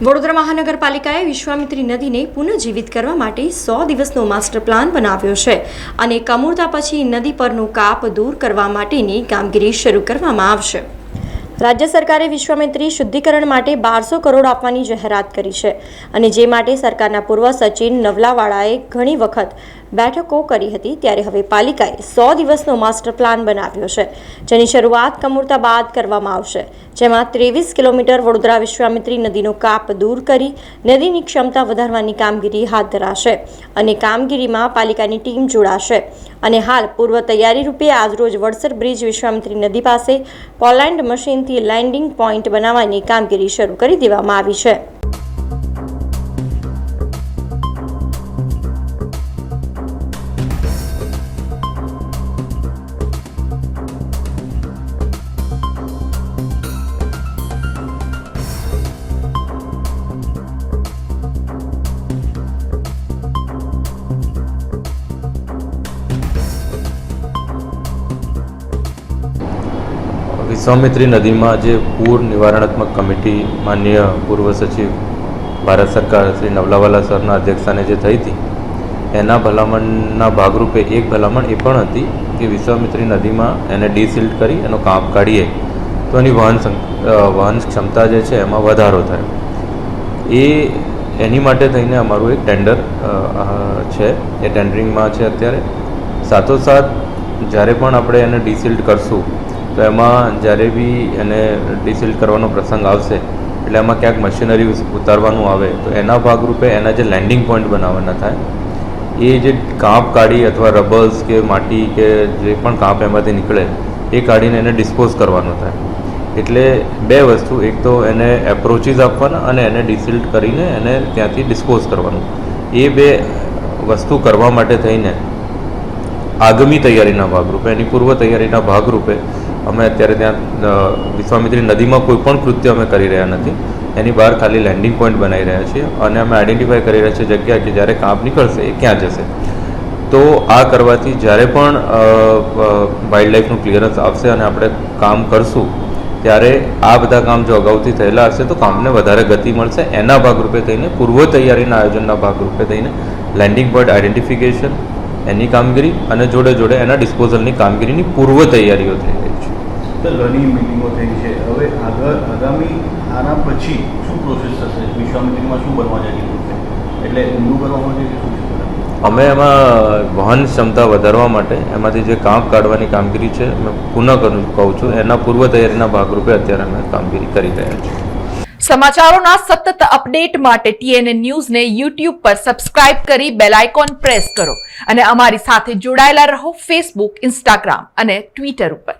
વડોદરા મહાનગરપાલિકાએ વિશ્વામિત્રી નદીને પુનઃજીવિત કરવા માટે સો દિવસનો માસ્ટર પ્લાન બનાવ્યો છે અને કમૂળતા પછી નદી પરનું કાપ દૂર કરવા માટેની કામગીરી શરૂ કરવામાં આવશે. રાજ્ય સરકારે વિશ્વામિત્રી શુદ્ધિકરણ માટે બારસો કરોડ આપવાની જાહેરાત કરી છે અને જે માટે સરકારના પૂર્વ સચિવ નવલાવાળાએ ઘણી વખત બેઠકો કરી હતી ત્યારે હવે પાલિકાએ સો દિવસનો માસ્ટર પ્લાન બનાવ્યો છે, જેની શરૂઆત કમૂરતા બાદ કરવામાં આવશે, જેમાં ત્રેવીસ કિલોમીટર વડોદરા વિશ્વામિત્રી નદીનો કાપ દૂર કરી નદીની ક્ષમતા વધારવાની કામગીરી હાથ ધરાશે અને કામગીરીમાં પાલિકાની ટીમ જોડાશે. અને હાલ પૂર્વ તૈયારી રૂપે આજરોજ વડસર બ્રિજ વિશ્વામિત્રી નદી પાસે પોલેન્ડ મશીનથી લેન્ડિંગ પોઈન્ટ બનાવવાની કામગીરી શરૂ કરી દેવામાં આવી છે. વિશ્વામિત્રી નદીમાં જે પૂર નિવારણાત્મક કમિટી માન્ય પૂર્વ સચિવ ભારત સરકાર શ્રી નવલાવાલા સરના અધ્યક્ષસ્થાને જે થઈ હતી, એના ભલામણના ભાગરૂપે એક ભલામણ એ પણ હતી કે વિશ્વામિત્રી નદીમાં એને ડીસિલ્ટ કરી એનો કાપ કાઢીએ. તો એની વહન વહન ક્ષમતા જે છે એમાં વધારો થાય. એ, એની માટે થઈને અમારું એક ટેન્ડર છે. એ ટેન્ડરિંગમાં છે અત્યારે. સાથોસાથ જ્યારે પણ આપણે એને ડીસિલ્ટ કરશું તો એમાં જ્યારે બી એને ડિસિલ્ટ કરવાનો પ્રસંગ આવશે, એટલે એમાં ક્યાંક મશીનરી ઉતારવાનું આવે, તો એના ભાગરૂપે એના જે લેન્ડિંગ પોઈન્ટ બનાવવાના થાય, એ જે કાંપ કાઢી અથવા રબર્સ કે માટી કે જે પણ કાંપ એમાંથી નીકળે, એ કાઢીને એને ડિસ્પોઝ કરવાનો થાય. એટલે બે વસ્તુ, એક તો એને એપ્રોચીસ આપવાના અને એને ડિસિલ્ટ કરીને એને ત્યાંથી ડિસ્પોઝ કરવાનું. એ બે વસ્તુ કરવા માટે થઈને આગામી તૈયારીના ભાગરૂપે, એની પૂર્વ તૈયારીના ભાગરૂપે અમે અત્યારે ત્યાં વિશ્વામિત્રી નદીમાં કોઈ પણ કૃત્ય અમે કરી રહ્યા નથી. એની બહાર ખાલી લેન્ડિંગ પોઈન્ટ બનાવી રહ્યા છીએ અને અમે આઈડેન્ટિફાય કરી રહ્યા છીએ જગ્યા કે જ્યારે કાંપ નીકળશે એ ક્યાં જશે. તો આ કરવાથી જ્યારે પણ વાઇલ્ડ લાઈફનું ક્લિયરન્સ આવશે અને આપણે કામ કરશું, ત્યારે આ બધા કામ જો અગાઉથી થયેલા હશે તો કામને વધારે ગતિ મળશે. એના ભાગરૂપે થઈને પૂર્વ તૈયારીના આયોજનના ભાગરૂપે થઈને લેન્ડિંગ પોઈન્ટ આઈડેન્ટિફિકેશન એની કામગીરી અને જોડે જોડે એના ડિસ્પોઝલની કામગીરીની પૂર્વ તૈયારીઓ થઈ તો ઘણી મિટિંગો થઈ છે. હવે આગળ આગામી આના પછી શું પ્રોસેસ થશે? વિશ્વામિત્રીમાં શું બનવા જઈ રહ્યું છે એટલે ઊંડું કરવા માટે શું અમે એમાં વહન ક્ષમતા વધારવા માટે એમાંથી જે કામ કાઢવાની કામગીરી છે મેં પુનઃ કરું કહું છું એના પૂર્વ તૈયારીના ભાગરૂપે અત્યારે અમે કામગીરી કરી રહ્યા છીએ. સમાચારોના સતત અપડેટ માટે ટીએનએ ન્યૂઝને યુટ્યુબ પર સબસ્ક્રાઇબ કરી બેલ આઇકોન પ્રેસ કરો અને અમારી સાથે જોડાયેલા રહો ફેસબુક ઇન્સ્ટાગ્રામ અને ટ્વિટર ઉપર.